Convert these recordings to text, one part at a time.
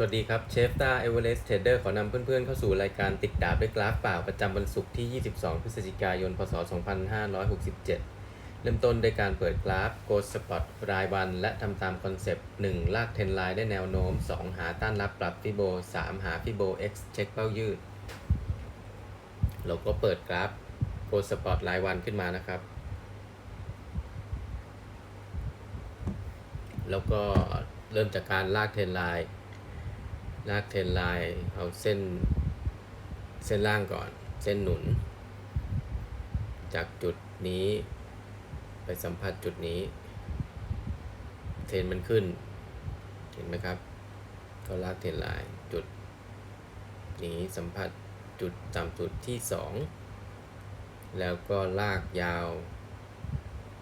สวัสดีครับเชฟตาเอเวอเรสต์เทรดเดอร์ขอนำเพื่อนๆเข้าสู่รายการติดดาบด้วยกราฟเปล่าประจำวันศุกร์ที่ 22 พฤศจิกายน พศ 2567 เริ่มต้นด้วยการเปิดกราฟ Go Spot รายวัน และทำตามคอนเซปต์ 1 ลากเทรนไลน์ได้แนวโน้ม 2 หาต้านรับปรับฟิโบ 3 หาฟิโบ X เช็คเป้ายืด เราก็เปิดกราฟ Go Spot รายวันขึ้นมานะครับ แล้วก็เริ่มจากการลากเทรนไลน์ ลากเทนไลน์เอาเส้น เส้นล่างก่อน เส้นหนุน จากจุดนี้ ไปสัมผัสจุดนี้ เทนมันขึ้น เห็นไหมครับ ก็ลากเทนไลน์จุด นี้สัมผัสจุดต่ำสุดที่ 2 แล้วก็ลากยาว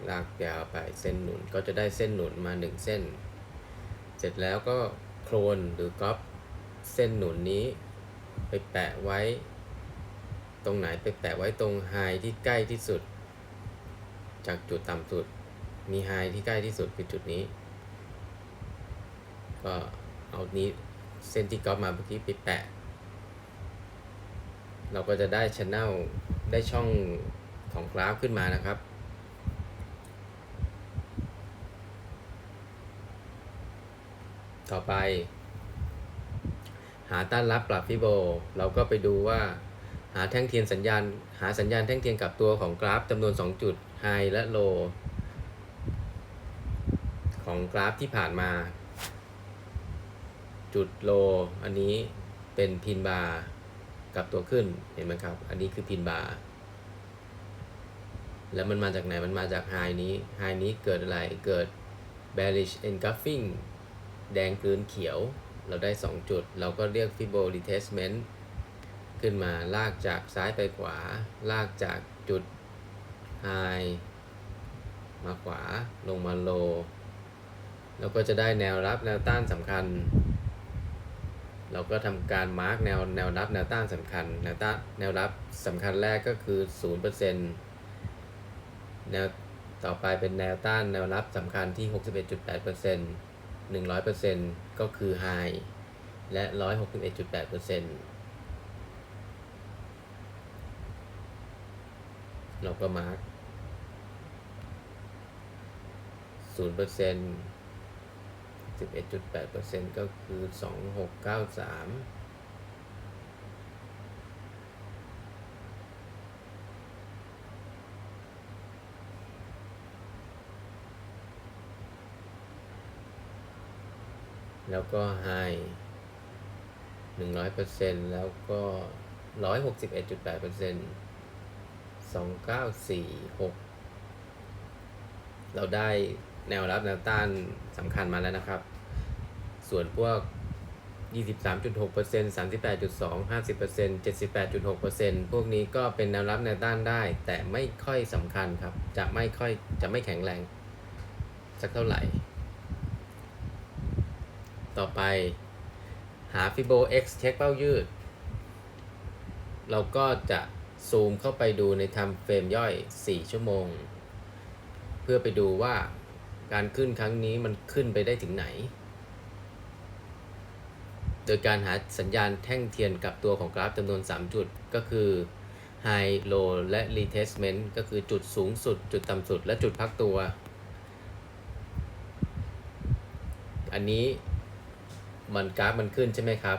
ลากยาวไปเส้นหนุนก็จะได้เส้นหนุนมา 1 เส้น เสร็จแล้วก็โคลนหรือก๊อป เส้นหนุนนี้ ไปแปะไว้ ตรงไหนไปแปะไว้ตรงไฮที่ใกล้ที่สุด จากจุดต่ำสุด มีไฮที่ใกล้ที่สุดคือจุดนี้ ก็เอานี้เส้นที่ก๊อปมาเมื่อกี้ไปแปะ เราก็จะได้ช n นลได้ช่องของกราฟขึ้นมานะครับ ต่อไป หาต้านรับปรับฟิโบ เราก็ไปดูว่า หาแท่งเทียนสัญญาณ หาสัญญาณแท่งเทียนกับตัวของกราฟจำนวน 2 จุด High และ Low ของกราฟที่ผ่านมา จุด Low อันนี้เป็นพินบาร์กับตัวขึ้นเห็นไหมครับ อันนี้คือพินบาร์แล้วมันมาจากไหน มันมาจาก High นี้ High นี้เกิดอะไร เกิด bearish engulfing แดงพื้นเขียว เราได้ 2 จุด เราก็เรียก Fibo retracement ขึ้นมาลากจากซ้ายไปขวา ลากจากจุด High มาขวาลงมา Low แล้วก็จะได้แนวรับแนวต้านสำคัญ เราก็ทำการมาร์กแนวแนวรับแนวต้านสำคัญ แนวต้านแนวรับสำคัญแรกก็คือ 0%แนวต่อไปเป็นแนวต้านแนวรับสำคัญที่ 61.8% 100%ก็คือ High และ 161.8%เราก็มาร์ก0% 11.8%ก็คือ 2693 แล้วก็ High 100%แล้วก็ 161.8% 2946 เราได้แนวรับแนวต้านสำคัญมาแล้วนะครับ ส่วนพวก 23.6% 38.2 50% 78.6%พวกนี้ก็เป็นแนวรับแนวต้านได้ แต่ไม่ค่อยสำคัญครับ จะไม่ค่อยจะไม่แข็งแรง สักเท่าไหร่ ต่อไป หา Fibo X เช็คเป้ายืด เราก็จะซูมเข้าไปดูในทำเฟรมย่อย 4 ชั่วโมง เพื่อไปดูว่าการขึ้นครั้งนี้มันขึ้นไปได้ถึงไหน โดยการหาสัญญาณแท่งเทียนกับตัวของกราฟจำนวน 3 จุดก็คือ High Low และ Retracement ก็คือจุดสูงสุด จุดต่ำสุด และจุดพักตัว อันนี้ มันกราฟมันขึ้นใช่ไหมครับ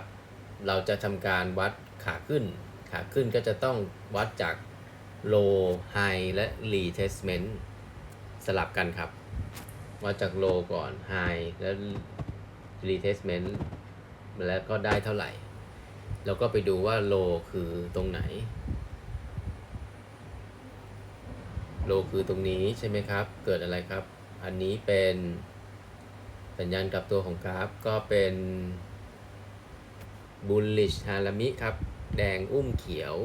เราจะทำการวัดขาขึ้น ขาขึ้นก็จะต้องวัดจาก low high และ retracement สลับกันครับ วัดจาก low ก่อน high แล้ว retracement แล้วก็ได้เท่าไหร่ แล้วก็ไปดูว่า low คือตรงไหน low คือตรงนี้ใช่ไหมครับ เกิดอะไรครับ อันนี้เป็น สัญญาณกลับตัวของกราฟก็เป็น bullish ฮารามิครับ แดงอุ้มเขียว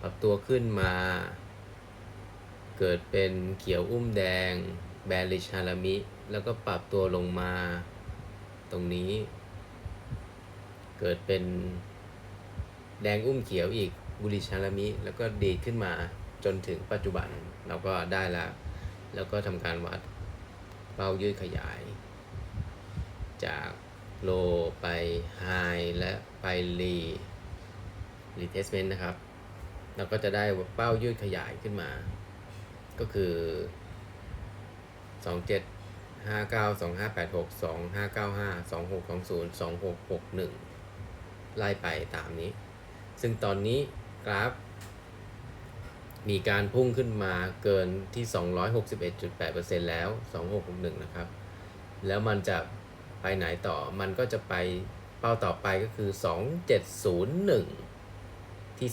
ปรับตัวขึ้นมา เกิดเป็นเขียวอุ้มแดง bearish ฮารามิ แล้วก็ปรับตัวลงมา ตรงนี้ เกิดเป็นแดงอุ้มเขียวอีก bullish ฮารามิ แล้วก็ดีดขึ้นมาจนถึงปัจจุบันเราก็ได้แล้ว แล้วก็ทำการวัดเป้ายืดขยาย จากโลไปไฮและไปรีรีเทสเมนต์นะครับ เราก็จะได้เป้ายืดขยายขึ้นมา ก็คือ 27 59 2586 2595 2620 2661 ไล่ไปตามนี้ ซึ่งตอนนี้กราฟ มีการพุ่งขึ้นมาเกินที่ 261.8%แล้ว 2661 นะครับ แล้วมันจะ ไปไหนต่อมันก็จะไปเป้าต่อไปก็คือ 2701 ที่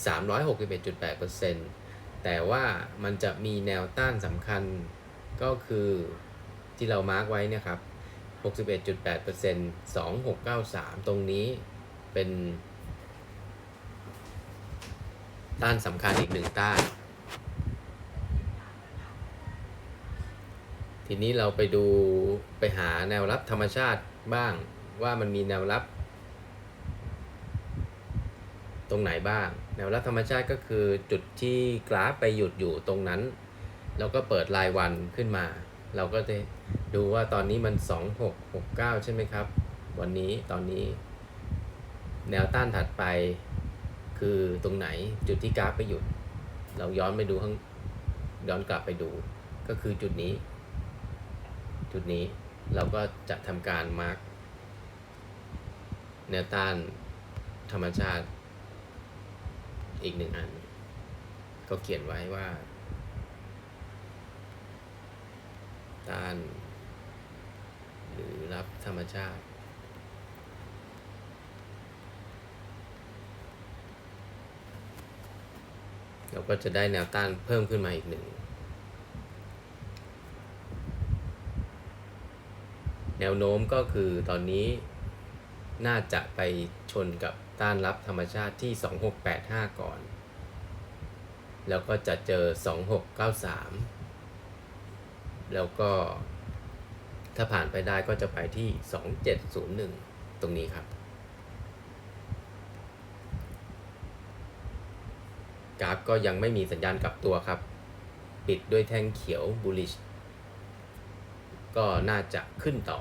361.8%แต่ว่ามันจะมีแนวต้านสำคัญก็คือที่เรามาร์กไว้นะครับ 61.8% 2693 ตรงนี้เป็นต้านสำคัญอีกหนึ่งต้าน ทีนี้เราไปดูไปหาแนวรับธรรมชาติ บ้างว่ามันมีแนวรับ ตรงไหนบ้าง แนวรับธรรมชาติก็คือจุดที่กราฟไปหยุดอยู่ตรงนั้น แล้วก็เปิดรายวันขึ้นมา เราก็จะดูว่าตอนนี้มัน 2669 ใช่ไหมครับ วันนี้ตอนนี้ แนวต้านถัดไปคือตรงไหนจุดที่กราฟไปหยุด เราย้อนไปดูข้างย้อนกลับไปดู ก็คือจุดนี้ จุดนี้ เราก็จะทำการมาร์กแนวต้านธรรมชาติ อีกหนึ่งอัน ก็เขียนไว้ว่า ต้าน หรือรับธรรมชาติ เราก็จะได้แนวต้านเพิ่มขึ้นมาอีกหนึ่ง แนวโน้มก็คือตอนนี้น่าจะไปชนกับต้านรับธรรมชาติที่ 2685 ก่อน แล้วก็จะเจอ 2693 แล้วก็ถ้าผ่านไปได้ก็จะไปที่ 2701 ตรงนี้ครับ กราฟก็ยังไม่มีสัญญาณกลับตัวครับ ปิดด้วยแท่งเขียว bullish ก็น่าจะขึ้นต่อ